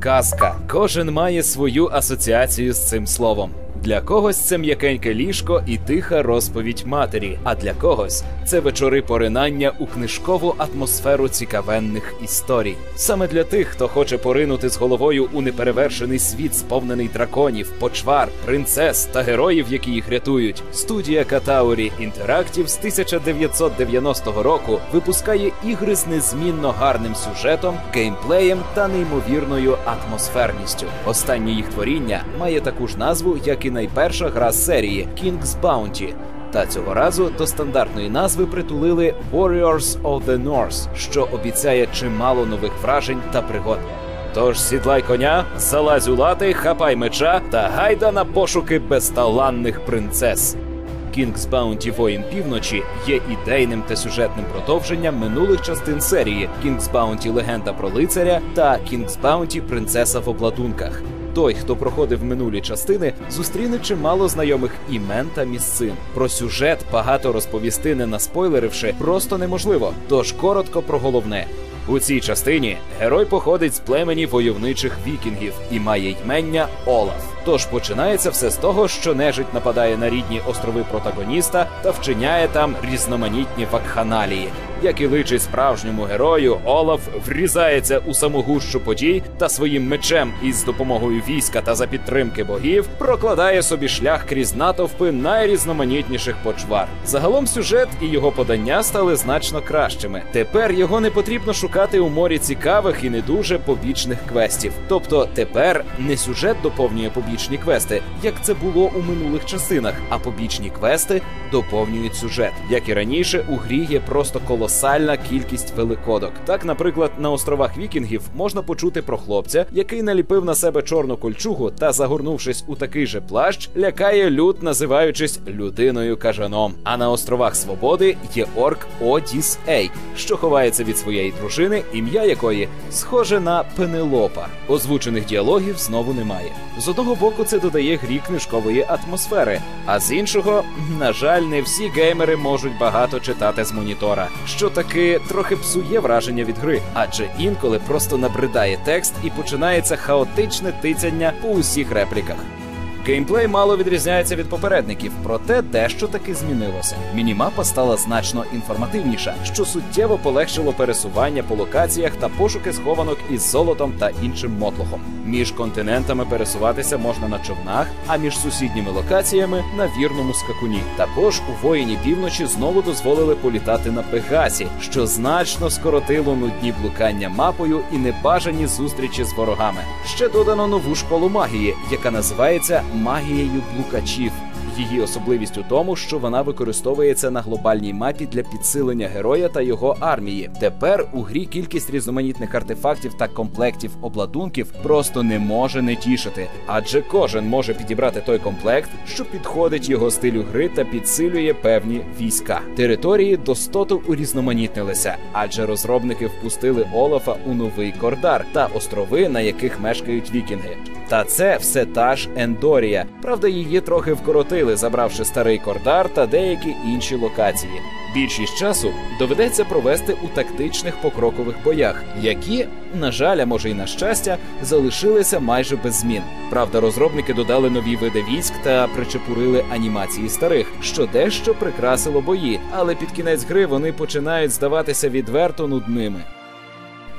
казка. Кожен має свою асоціацію з цим словом. Для когось це м'якеньке ліжко і тиха розповідь матері, а для когось це вечори поринання у книжкову атмосферу цікавенних історій. Саме для тих, хто хоче поринути з головою у неперевершений світ, сповнений драконів, почвар, принцес та героїв, які їх рятують. Студія Катаурі Інтерактів з 1990 року випускає ігри з незмінно гарним сюжетом, геймплеєм та неймовірною атмосферністю. Останнє їх творіння має таку ж назву, як і найперша гра серії King's Bounty. Та цього разу до стандартної назви притулили Warriors of the North, що обіцяє чимало нових вражень та пригод. Тож сідлай коня, залазь у лати, хапай меча та гайда на пошуки безталанних принцес. King's Bounty Воїн Півночі є ідейним та сюжетним продовженням минулих частин серії King's Bounty Легенда про лицаря та King's Bounty Принцеса в обладунках. Той, хто проходив минулі частини, зустріне чимало знайомих імен та місцин. Про сюжет багато розповісти, не наспойлеривши, просто неможливо. Тож коротко про головне. У цій частині герой походить з племені войовничих вікінгів і має ймення Олаф. Тож починається все з того, що нежить нападає на рідні острови протагоніста та вчиняє там різноманітні вакханалії. Як і личить справжньому герою, Олаф врізається у самогущу подій та своїм мечем із допомогою війська та за підтримки богів прокладає собі шлях крізь натовпи найрізноманітніших почвар. Загалом сюжет і його подання стали значно кращими. Тепер його не потрібно шукати у морі цікавих і не дуже побічних квестів. Тобто тепер не сюжет доповнює побічні квести, як це було у минулих частинах, а побічні квести доповнюють сюжет. Як і раніше, у грі є просто колосальна кількість великодок. Так, наприклад, на островах Вікінгів можна почути про хлопця, який наліпив на себе чорну кольчугу та, загорнувшись у такий же плащ, лякає люд, називаючись людиною кажаном. А на островах Свободи є орк Одіс Ей, що ховається від своєї дружини, ім'я якої схоже на Пенелопа. Озвучених діалогів знову немає. З одного боку, це додає грі книжкової атмосфери, а з іншого, на жаль, не всі геймери можуть багато читати з монітора, що таки трохи псує враження від гри, адже інколи просто набридає текст і починається хаотичне тицяння по усіх репліках. Геймплей мало відрізняється від попередників, проте дещо таки змінилося. Мінімапа стала значно інформативніша, що суттєво полегшило пересування по локаціях та пошуки схованок із золотом та іншим мотлохом. Між континентами пересуватися можна на човнах, а між сусідніми локаціями на вірному скакуні. Також у воїні півночі знову дозволили політати на Пегасі, що значно скоротило нудні блукання мапою і небажані зустрічі з ворогами. Ще додано нову школу магії, яка називається Mariei Lucativ, Її особливість у тому, що вона використовується на глобальній мапі для підсилення героя та його армії. Тепер у грі кількість різноманітних артефактів та комплектів обладунків просто не може не тішити, адже кожен може підібрати той комплект, що підходить його стилю гри та підсилює певні війська. Території достоту урізноманітнилися, адже розробники впустили Олафа у новий Кордар та острови, на яких мешкають вікінги. Та це все та ж Ендорія. Правда, її трохи вкоротили, забравши старий Кордар та деякі інші локації. Більшість часу доведеться провести у тактичних покрокових боях, які, на жаль, а може й на щастя, залишилися майже без змін. Правда, розробники додали нові види військ та причепурили анімації старих, що дещо прикрасило бої, але під кінець гри вони починають здаватися відверто нудними.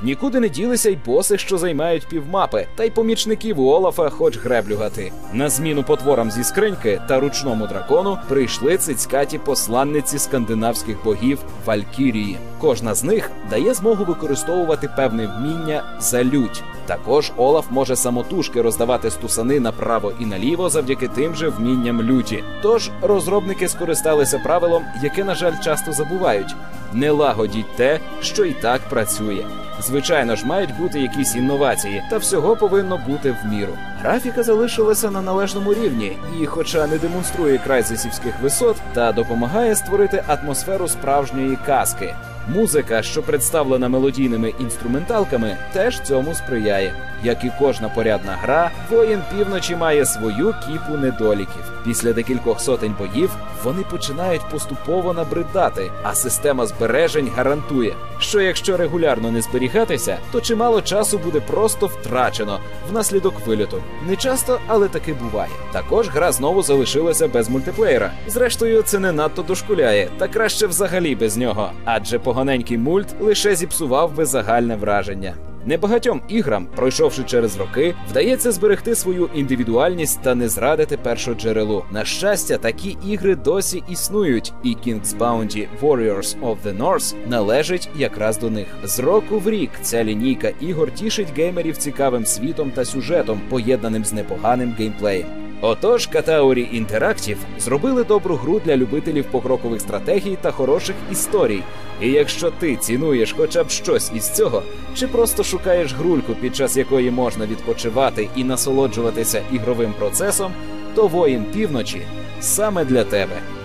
Нікуди не ділися й боси, що займають півмапи, та й помічників Олафа хоч греблю гати. На зміну потворам зі скриньки та ручному дракону прийшли цицькаті посланниці скандинавських богів Валькірії. Кожна з них дає змогу використовувати певне вміння за лють. Також Олаф може самотужки роздавати стусани направо і наліво завдяки тим же вмінням люті. Тож розробники скористалися правилом, яке, на жаль, часто забувають: не лагодіть те, що і так працює. Звичайно ж, мають бути якісь інновації, та всього повинно бути в міру. Графіка залишилася на належному рівні, і, хоча не демонструє крайзесівських висот, та допомагає створити атмосферу справжньої казки. Музика, що представлена мелодійними інструменталками, теж цьому сприяє. Як і кожна порядна гра, воїн півночі має свою кіпу недоліків. Після декількох сотень боїв вони починають поступово набридати, а система збережень гарантує, що якщо регулярно не зберігатися, то чимало часу буде просто втрачено внаслідок вильоту. Не часто, але таки буває. Також гра знову залишилася без мультиплеєра. Зрештою, це не надто дошкуляє, та краще взагалі без нього, адже поганенький мульт лише зіпсував би загальне враження. Небагатьом іграм, пройшовши через роки, вдається зберегти свою індивідуальність та не зрадити першоджерелу. На щастя, такі ігри досі існують, і King's Bounty Warriors of the North належить якраз до них. З року в рік ця лінійка ігор тішить геймерів цікавим світом та сюжетом, поєднаним з непоганим геймплеєм. Отож, Катаурі Interactive зробили добру гру для любителів покрокових стратегій та хороших історій. І якщо ти цінуєш хоча б щось із цього, чи просто шукаєш грульку, під час якої можна відпочивати і насолоджуватися ігровим процесом, то воїн півночі саме для тебе.